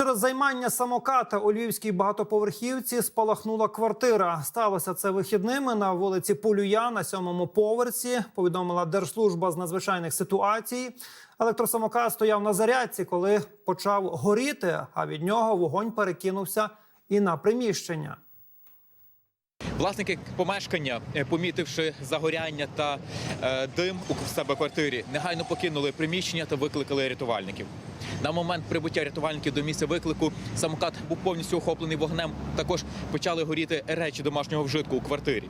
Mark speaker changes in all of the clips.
Speaker 1: Через займання самоката у львівській багатоповерхівці спалахнула квартира. Сталося це вихідними на вулиці Полюя на сьомому поверсі. Повідомила Держслужба з надзвичайних ситуацій. Електросамокат стояв на зарядці, коли почав горіти. А від нього вогонь перекинувся і на приміщення.
Speaker 2: Власники помешкання, е, помітивши загоряння та е, дим у себе квартирі, негайно покинули приміщення та викликали рятувальників. На момент прибуття рятувальників до місця виклику самокат був повністю охоплений вогнем. Також почали горіти речі домашнього вжитку у квартирі.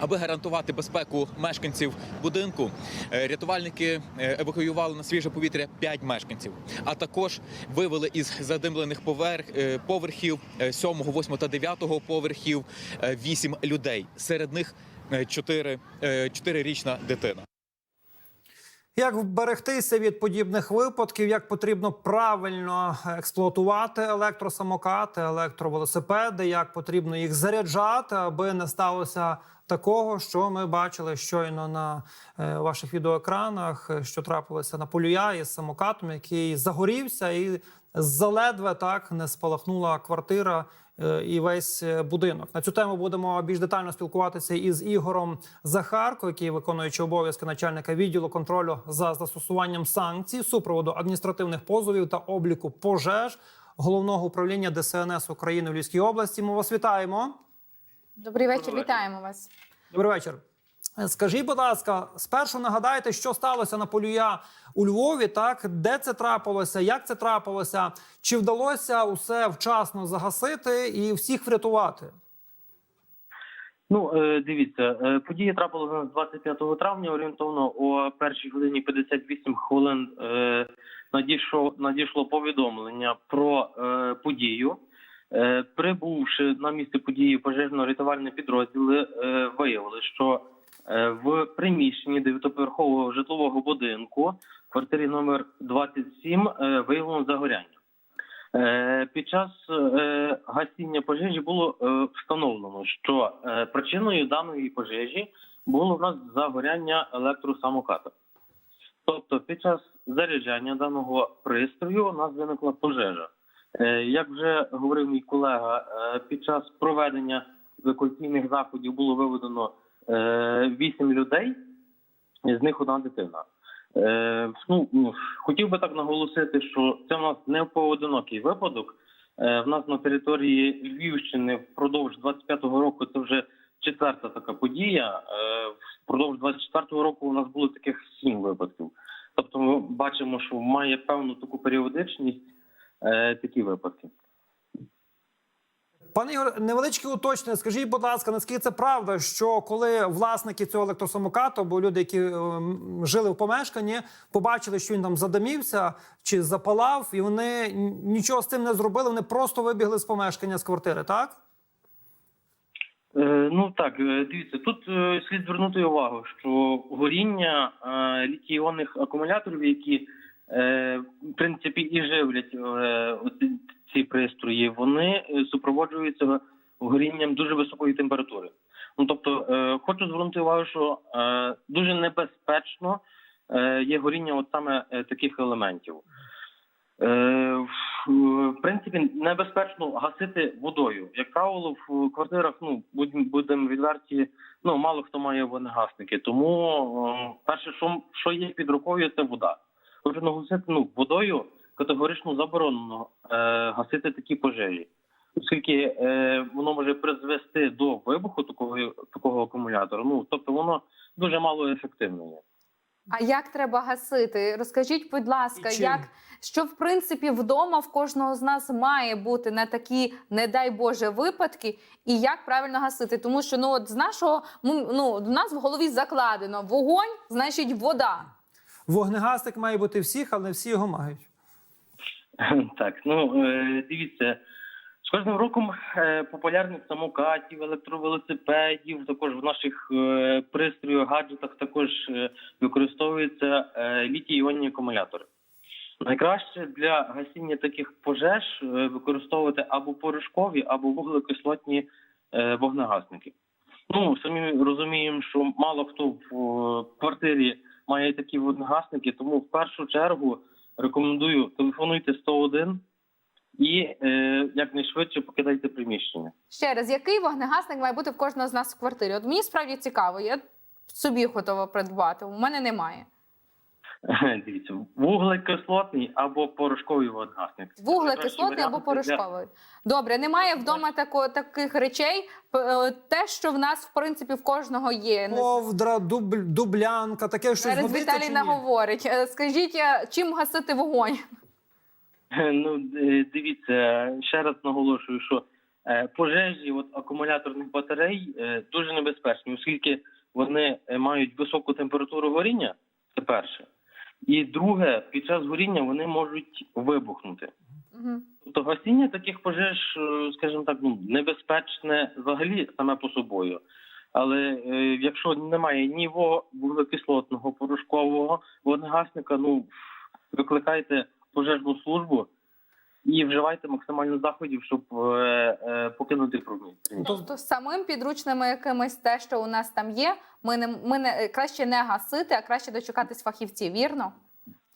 Speaker 2: Аби гарантувати безпеку мешканців будинку, е, рятувальники е, евакуювали на свіже повітря 5 мешканців, а також вивели із задимлених поверх, е, поверхів 7, 8 та 9 поверхів 8 людей. Серед них 4, 4-річна дитина.
Speaker 1: Як вберегтися від подібних випадків, як потрібно правильно експлуатувати електросамокати, електровелосипеди, як потрібно їх заряджати, аби не сталося такого, що ми бачили щойно на е, ваших відеоекранах, е, що трапилося на полюя із самокатом, який загорівся, і заледве так не спалахнула квартира е, і весь будинок. На цю тему будемо більш детально спілкуватися із Ігорем Захарко, який виконуючи обов'язки начальника відділу контролю за застосуванням санкцій, супроводу адміністративних позовів та обліку пожеж головного управління ДСНС України в Львівській області. Ми вас вітаємо.
Speaker 3: Добрий вечір, вітаємо вас.
Speaker 1: Добрий вечір. Скажіть, будь ласка, спершу нагадайте, що сталося на полюя у Львові, так де це трапилося, як це трапилося, чи вдалося усе вчасно загасити і всіх врятувати?
Speaker 4: Ну, е, дивіться, е, подія трапилася 25 травня, орієнтовно о першій годині 58 хвилин е, надійшло, надійшло повідомлення про подію. Е, Прибувши на місце події пожежно-рятувальні підрозділи, е, виявили, що е, в приміщенні дев'ятоповерхового житлового будинку квартирі номер 27 е, виявлено загоряння. Під час гасіння пожежі було встановлено, що причиною даної пожежі було в нас загоряння електросамоката. Тобто, під час заряджання даного пристрою у нас виникла пожежа. Е, Як вже говорив мій колега, е, під час проведення евакуаційних заходів було виведено 8 людей, з них одна дитина. Е, ну, ну, хотів би так наголосити, що це в нас не поодинокий випадок. Е, в нас на території Львівщини впродовж 25-го року це вже четверта така подія. Е, впродовж 24-го року у нас було таких сім випадків. Тобто, ми бачимо, що має певну таку періодичність е, такі випадки.
Speaker 1: Пане Ігор, невеличке уточнення. Скажіть, будь ласка, наскільки це правда, що коли власники цього електросамокату, або люди, які ем, жили в помешканні, побачили, що він там задимівся чи запалав, і вони нічого з цим не зробили, вони просто вибігли з помешкання з квартири, так?
Speaker 4: Е, Ну так, е, дивіться, тут е, слід звернути увагу, що горіння е, літій-іонних акумуляторів, які е, в принципі і живлять е, ці пристрої, вони е, супроводжуються горінням дуже високої температури. Ну тобто, е, хочу звернути увагу, що е, дуже небезпечно е, є горіння от саме е, таких елементів. Е, в- принципі, небезпечно гасити водою. Як правило, в квартирах, ну будемо відверті, ну мало хто має вогнегасники. Тому е, перше, що, що є під рукою, це вода. Хочу наголосити, ну водою категорично заборонено е, гасити такі пожежі, оскільки е, воно може призвести до вибуху такого такого акумулятора. Ну тобто воно дуже мало ефективне є.
Speaker 3: А як треба гасити? Розкажіть, будь ласка, як що в принципі вдома в кожного з нас має бути на такі, не дай Боже, випадки, і як правильно гасити? Тому що ну от з нашого ну, ну в нас в голові закладено вогонь, значить вода.
Speaker 1: Вогнегасник має бути всіх, але всі його мають.
Speaker 4: Так, ну е, дивіться, з кожним роком е, популярність самокатів, електровелосипедів, також в наших е, пристроях, гаджетах також використовуються е, літій-іонні акумулятори. Найкраще для гасіння таких пожеж використовувати або порошкові, або вуглекислотні вогнегасники. Ну, самі розуміємо, що мало хто в квартирі має такі вогнегасники, тому в першу чергу рекомендую телефонуйте 101, і е, якнайшвидше покидайте приміщення.
Speaker 3: Ще раз, який вогнегасник має бути в кожного з нас в квартирі? От мені справді цікаво, я собі готова придбати. У мене немає.
Speaker 4: Дивіться, вуглекислотний або порошковий водогасник.
Speaker 3: Вуглекислотний або порошковий. Добре, немає вдома тако, таких речей. Е, Те, що в нас в принципі в кожного є.
Speaker 1: Ковдра, дуб, дублянка, таке щось
Speaker 3: Зараз
Speaker 1: годиться
Speaker 3: Віталій наговорить. Е, Скажіть, е, чим гасити вогонь?
Speaker 4: Ну дивіться, ще раз наголошую, що пожежі от акумуляторних батарей дуже небезпечні, оскільки вони мають високу температуру горіння. Це перше. І друге, під час горіння вони можуть вибухнути.
Speaker 3: Угу.
Speaker 4: Тобто гасіння таких пожеж, е, скажімо так, ну небезпечне взагалі саме по собою. Але е, якщо немає ні вуглекислотного порошкового вогнегасника, ну викликайте пожежну службу і вживайте максимально заходів, щоб е, е, покинути приміщення.
Speaker 3: Тобто самим підручними якимись те, що у нас там є, ми не ми не краще не гасити, а краще дочекатись фахівців. Вірно?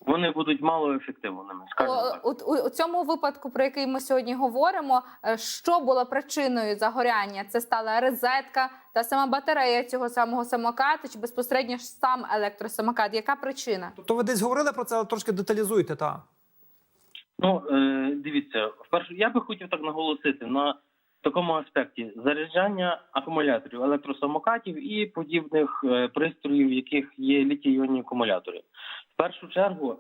Speaker 4: Вони будуть малоефективними, скажімо так.
Speaker 3: у, у, у цьому випадку, про який ми сьогодні говоримо, е, що було причиною загоряння? Це стала розетка та сама батарея цього самого самоката, чи безпосередньо ж сам електросамокат? Яка причина?
Speaker 1: Тобто ви десь говорили про це, але трошки деталізуйте, та.
Speaker 4: Ну е, дивіться, вперше я би хотів так наголосити на такому аспекті заряджання акумуляторів, електросамокатів і подібних е, пристроїв, в яких є літій-іонні акумулятори. В першу чергу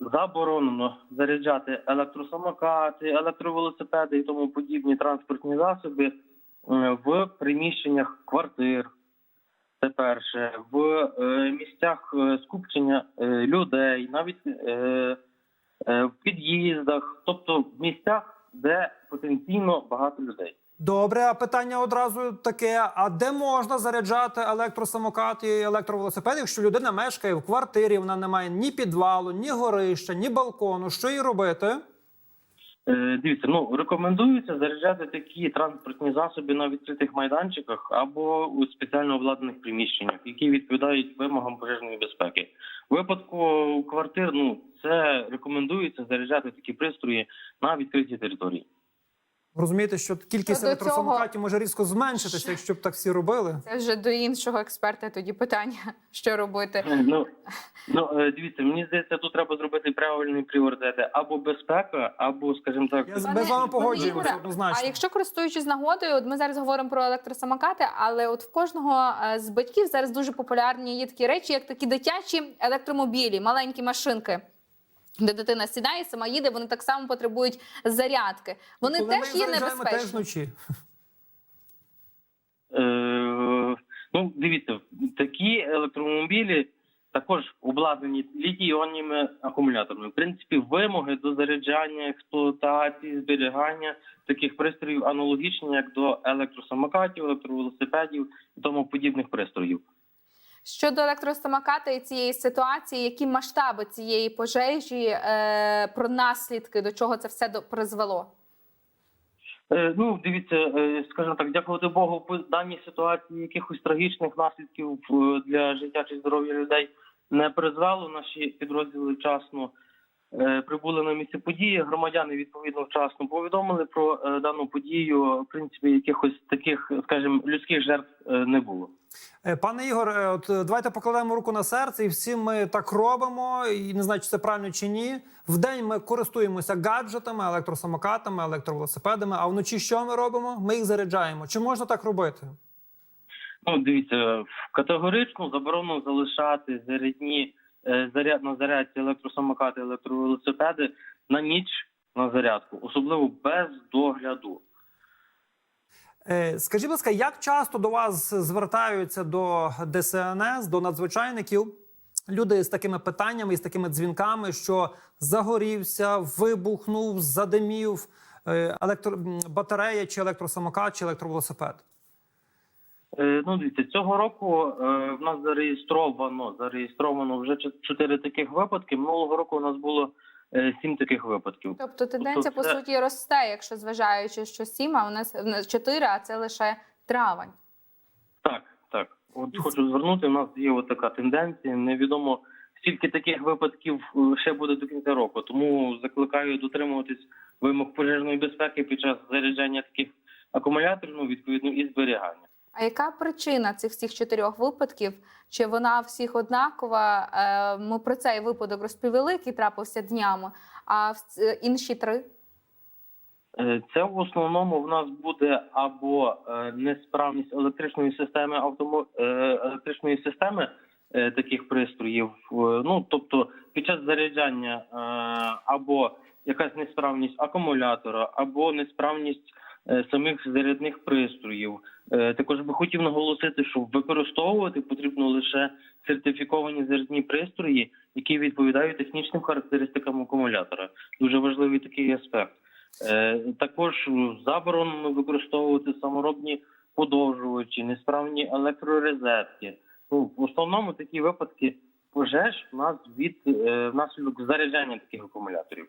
Speaker 4: заборонено заряджати електросамокати, електровелосипеди і тому подібні транспортні засоби е, в приміщеннях квартир. Це перше, в місцях скупчення людей, навіть в під'їздах, тобто в місцях, де потенційно багато людей.
Speaker 1: Добре, а питання одразу таке: а де можна заряджати електросамокат і електровелосипед, якщо людина мешкає в квартирі, вона не має ні підвалу, ні горища, ні балкону. Що їй робити?
Speaker 4: Е, Дивіться, ну рекомендується заряджати такі транспортні засоби на відкритих майданчиках або у спеціально обладнаних приміщеннях, які відповідають вимогам пожежної безпеки. У випадку квартир, ну це рекомендується заряджати такі пристрої на відкритій території.
Speaker 1: Розумієте, що кількість електросамокатів може різко зменшитися, якщо б так всі робили.
Speaker 3: Це вже до іншого експерта. Тоді питання, що робити.
Speaker 4: Ну, ну е, дивіться, мені здається, тут треба зробити правильні пріоритети або безпека, або, скажімо так,
Speaker 1: Я
Speaker 3: Пане-
Speaker 1: ми з вами погоджуємося однозначно.
Speaker 3: А якщо користуючись нагодою, от ми зараз говоримо про електросамокати, але от в кожного е, з батьків зараз дуже популярні є такі речі, як такі дитячі електромобілі, маленькі машинки. Де дитина сідає, сама їде, вони так само потребують зарядки. Вони
Speaker 1: Коли
Speaker 3: теж є
Speaker 1: заряджаємо, теж вночі.
Speaker 4: Е, ну, дивіться, такі електромобілі також обладнані літій-іонними акумуляторами. В принципі, вимоги до заряджання, експлуатації, зберігання таких пристроїв аналогічні, як до електросамокатів, електровелосипедів і тому подібних пристроїв.
Speaker 3: Щодо електросамоката і цієї ситуації, які масштаби цієї пожежі, е, про наслідки, до чого це все призвело?
Speaker 4: Е, Ну, дивіться, е, скажімо так, дякувати Богу, в даній ситуації якихось трагічних наслідків для життя чи здоров'я людей не призвело. Наші підрозділи вчасно прибули на місце події. Громадяни відповідно вчасно повідомили про дану подію. В принципі, якихось таких, скажімо, людських жертв не було.
Speaker 1: Е, Пане Ігор, е, от е, давайте покладемо руку на серце, і всі ми так робимо. І не знаю, чи це правильно чи ні. Вдень ми користуємося гаджетами, електросамокатами, електровелосипедами. А вночі що ми робимо? Ми їх заряджаємо. Чи можна так робити?
Speaker 4: Ну, дивіться, категорично заборонено залишати зарядні заряд на зарядці електросамокати, електровелосипеди на ніч на зарядку, особливо без догляду.
Speaker 1: Е, Скажіть, будь ласка, як часто до вас звертаються до ДСНС, до надзвичайників? Люди з такими питаннями з такими дзвінками, що загорівся, вибухнув, задимів е, електро... батарея, чи електросамокат, чи електровелосипед.
Speaker 4: Е, Ну, дивіться, цього року в нас зареєстровано зареєстровано вже чотири таких випадки. Минулого року у нас було сім таких випадків.
Speaker 3: Тобто тенденція по
Speaker 4: це-
Speaker 3: суті росте, якщо зважаючи, що сім, а у нас чотири, а це лише травень.
Speaker 4: Так, так. От хочу звернути. У нас є от така тенденція. Невідомо скільки таких випадків е, ще буде до кінця року. Тому закликаю дотримуватись вимог пожежної безпеки під час заряджання таких акумуляторів, ну відповідно і зберігання.
Speaker 3: А яка причина цих всіх чотирьох випадків? Чи вона всіх однакова? Е, Ми про цей випадок розповіли, який трапився днями. А в інші три
Speaker 4: Е, Це в основному в нас буде або е, несправність електричної системи автомо... е, електричної системи е, таких пристроїв. Е, Ну тобто під час заряджання е, або якась несправність акумулятора, або несправність е, самих зарядних пристроїв. Е, Також би хотів наголосити, що використовувати потрібно лише сертифіковані зарядні пристрої, які відповідають технічним характеристикам акумулятора. Дуже важливий такий аспект. Е, Також заборонено використовувати саморобні подовжувачі, несправні електрорезетки. Ну, в основному такі випадки пожеж у нас від е, внаслідок заряджання таких акумуляторів.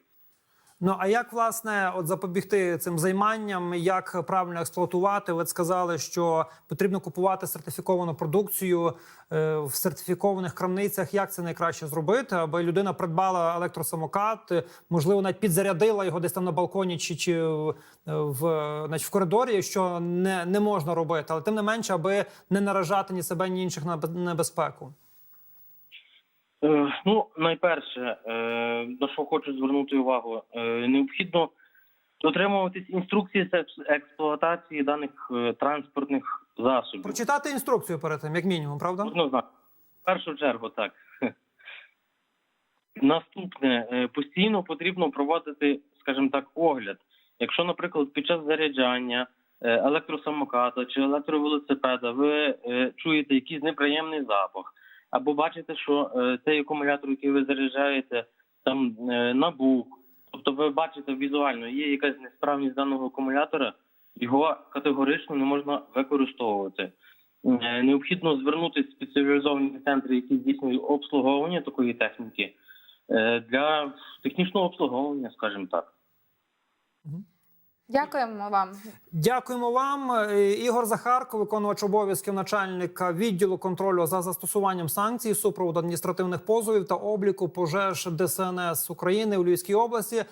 Speaker 1: Ну а як власне от запобігти цим займанням? Як правильно експлуатувати? Ви сказали, що потрібно купувати сертифіковану продукцію е, в сертифікованих крамницях. Як це найкраще зробити, аби людина придбала електросамокат, е, можливо, навіть підзарядила його десь там на балконі чи, чи в, в, значить, в коридорі, що не, не можна робити, але тим не менше, аби не наражати ні себе, ні інших на бе- небезпеку.
Speaker 4: Е, Ну, найперше, е, на що хочу звернути увагу, е, необхідно дотримуватись інструкції з експлуатації даних транспортних засобів.
Speaker 1: Прочитати інструкцію перед тим, як мінімум, правда?
Speaker 4: Однозначно. В першу чергу, так. Наступне постійно потрібно проводити, скажімо так, огляд. Якщо, наприклад, під час заряджання електросамоката чи електровелосипеда ви чуєте якийсь неприємний запах, або бачите, що е, цей акумулятор, який ви заряджаєте, там е, набух, тобто ви бачите візуально, є якась несправність даного акумулятора, його категорично не можна використовувати. Е, Необхідно звернутися в спеціалізовані центри, які здійснюють обслуговування такої техніки для технічного обслуговування, скажімо так.
Speaker 3: Дякуємо вам.
Speaker 1: Дякуємо вам, Е, Ігор Захарко, виконувач обов'язків начальника відділу контролю за застосуванням санкцій, супроводу адміністративних позовів та обліку пожеж ДСНС України у Львівській області.